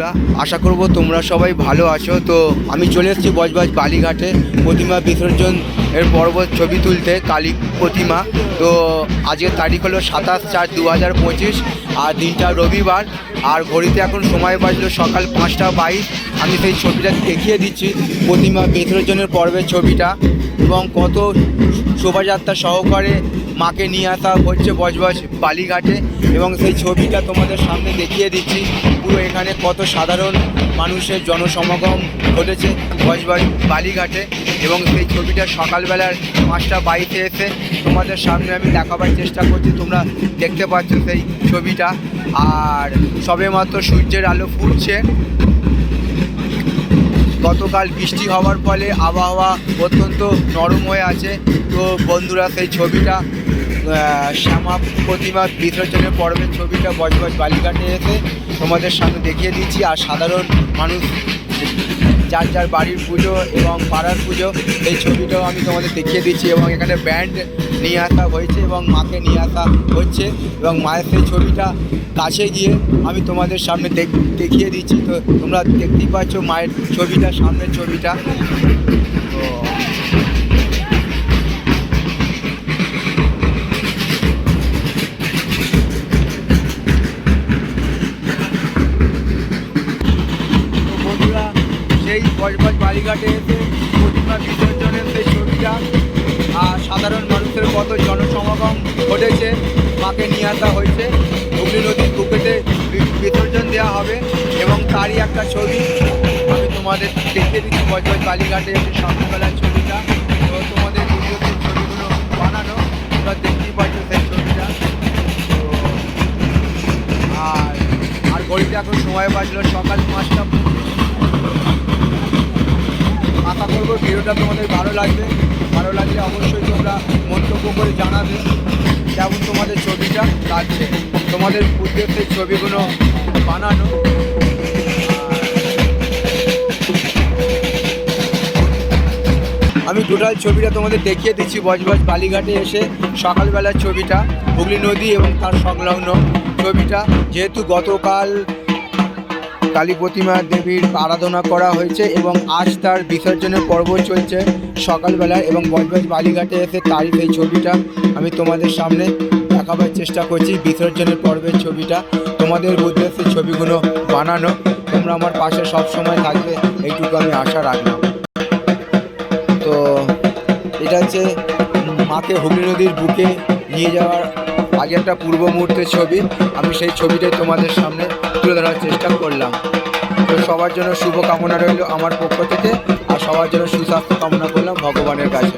বন্ধুরা, আশা করব তোমরা সবাই ভালো আছো। তো আমি চলে এসেছি বজবাজ বালিঘাটে। প্রতিমা বিসর্জন এর পর্ব ছবি তুলতে, কালী প্রতিমা। তো আজকের তারিখ হলো সাতাশ চার দু হাজার পঁচিশ, আর দিনটা রবিবার। আর ঘড়িতে এখন সময় বাজলো সকাল পাঁচটা বাইশ। আমি সেই ছবিটা দেখিয়ে দিচ্ছি, প্রতিমা বিসর্জনের পর্বের ছবিটা। এবং কত শোভাযাত্রা সহকারে মাকে নিয়ে আসা হচ্ছে বজবজ বালিঘাটে। এবং সেই ছবিটা তোমাদের সামনে দেখিয়ে দিচ্ছি, পুরো এখানে কত সাধারণ মানুষের জনসমাগম ঘটেছে। বজবজ বালিঘাটে এবং সেই ছবিটা সকালবেলার পাঁচটা বাইশে এসে তোমাদের সামনে আমি দেখাবার চেষ্টা করছি। তোমরা দেখতে পাচ্ছ সেই ছবিটা। আর সবেমাত্র সূর্যের আলো ফুটছে। গতকাল বৃষ্টি হওয়ার ফলে আবহাওয়া অত্যন্ত নরম হয়ে আছে। তো বন্ধুরা, সেই ছবিটা শ্যামা প্রতিমা বিসর্জনের পর্বের ছবিটা বজবজ বালিঘাটে এসে তোমাদের সামনে দেখিয়ে দিচ্ছি আর সাধারণ মানুষ, যার যার বাড়ির পুজো এবং পাড়ার পুজো, এই ছবিটাও আমি তোমাদের দেখিয়ে দিচ্ছি এবং এখানে ব্যান্ড নিয়ে আসা হয়েছে এবং মাকে নিয়ে আসা হচ্ছে এবং মায়ের সেই ছবিটা কাছে গিয়ে আমি তোমাদের সামনে দেখ- দেখিয়ে দিচ্ছি। তো তোমরা দেখতেই পাচ্ছ মায়ের ছবিটা, সামনের ছবিটা। তো সেই বজবজ বালিঘাটে এসে প্রতিমা বিসর্জনের সেই ছবিটা, আর সাধারণ মানুষের কত জনসমাগম ঘটেছে, মাকে নিয়ে আসা হয়েছে। হুগলি নদীর বুকেতে বিসর্জন দেওয়া হবে এবং তারই একটা ছবি। আমি তোমাদের দেখিয়ে দিচ্ছি বজবজ বালিঘাটে এসে সকালবেলার ছবিটা। তো তোমাদের ভিডিওতে ছবিগুলো বানানো। তোমরা দেখতেই পাচ্ছ সেই ছবিটা। আর আর ঘড়িতে এখন সময় বাজলো সকাল পাঁচটা আশা করব ভিডিওটা তোমাদের ভালো লাগবে। ভালো লাগলে অবশ্যই তোমরা মন্তব্য করে জানাবে কেমন তোমাদের ছবিটা লাগছে। তোমাদের উদ্দেশ্যে ছবিগুলো বানানো। আমি টোটাল ছবিটা তোমাদের দেখিয়ে দিচ্ছি। বজবজ বালিঘাটে এসে সকালবেলার ছবিটা, হুগলি নদী এবং তার সংলগ্ন ছবিটা। যেহেতু গতকাল কালী প্রতিমা দেবীর আরাধনা করা হয়েছে এবং আজ তার বিসর্জনের পর্ব চলছে সকালবেলায় এবং বজবজ বালিঘাটে এসে তারই সেই ছবিটা আমি তোমাদের সামনে দেখাবার চেষ্টা করছি, বিসর্জনের পর্বের ছবিটা। তোমাদের উদ্দেশ্যে ছবিগুলো বানানো, তোমরা আমার পাশে সব সময় থাকবে, এইটুকু আমি আশা রাখলাম। তো এটা হচ্ছে মাকে হুগলি নদীর বুকে নিয়ে যাওয়ার আগে একটা পূর্ব মুহূর্তের ছবি, আমি সেই ছবিটাই তোমাদের সামনে তুলে ধরার চেষ্টা করলাম। তো সবার জন্য শুভ কামনা রইল আমার পক্ষ থেকে, আর সবার জন্য সুস্বাস্থ্য কামনা করলাম ভগবানের কাছে।